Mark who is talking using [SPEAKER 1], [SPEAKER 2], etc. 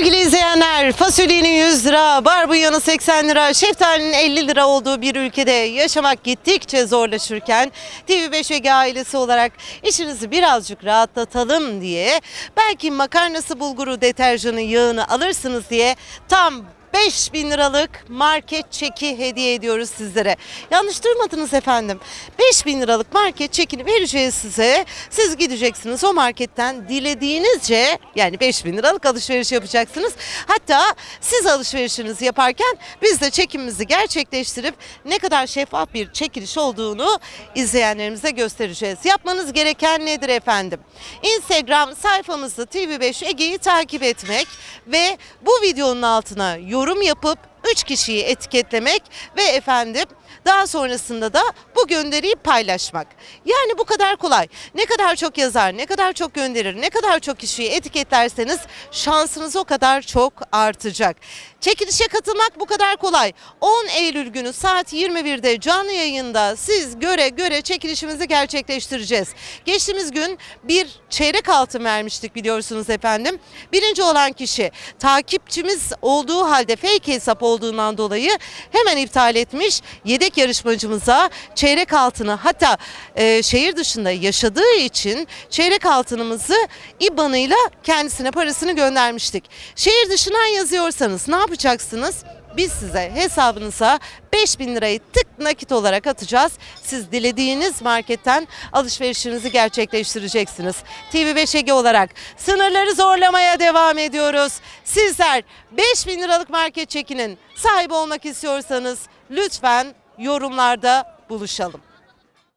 [SPEAKER 1] Sevgili izleyenler, fasulyenin 100 lira, barbunyanın 80 lira, şeftalinin 50 lira olduğu bir ülkede yaşamak gittikçe zorlaşırken TV5 Ege ailesi olarak işinizi birazcık rahatlatalım diye belki makarnası bulguru deterjanı yağını alırsınız diye tam 5000 liralık market çeki hediye ediyoruz sizlere. Yanlış duymadınız efendim. 5000 liralık market çekini vereceğiz size. Siz gideceksiniz o marketten dilediğinizce yani 5000 liralık alışveriş yapacaksınız. Hatta siz alışverişinizi yaparken biz de çekimimizi gerçekleştirip ne kadar şeffaf bir çekiliş olduğunu izleyenlerimize göstereceğiz. Yapmanız gereken nedir efendim? Instagram sayfamızı TV5 Ege'yi takip etmek ve bu videonun altına yorum yapıp 3 kişiyi etiketlemek ve efendim daha sonrasında da bu gönderiyi paylaşmak. Yani bu kadar kolay. Ne kadar çok yazar, ne kadar çok gönderir, ne kadar çok kişiyi etiketlerseniz şansınız o kadar çok artacak. Çekilişe katılmak bu kadar kolay. 10 Eylül günü saat 21'de canlı yayında siz göre göre çekilişimizi gerçekleştireceğiz. Geçtiğimiz gün bir çeyrek altın vermiştik biliyorsunuz efendim. Birinci olan kişi takipçimiz olduğu halde fake hesap olduğundan dolayı hemen iptal etmiş. Yedek yarışmacımıza çeyrek altını hatta e, şehir dışında yaşadığı için çeyrek altınımızı IBAN'ıyla kendisine parasını göndermiştik. Şehir dışından yazıyorsanız ne yapacaksınız? Biz size hesabınıza 5000 lirayı tık nakit olarak atacağız. Siz dilediğiniz marketten alışverişinizi gerçekleştireceksiniz. TV5 Ege olarak sınırları zorlamaya devam ediyoruz. Sizler 5000 liralık market çekinin sahibi olmak istiyorsanız lütfen yorumlarda buluşalım.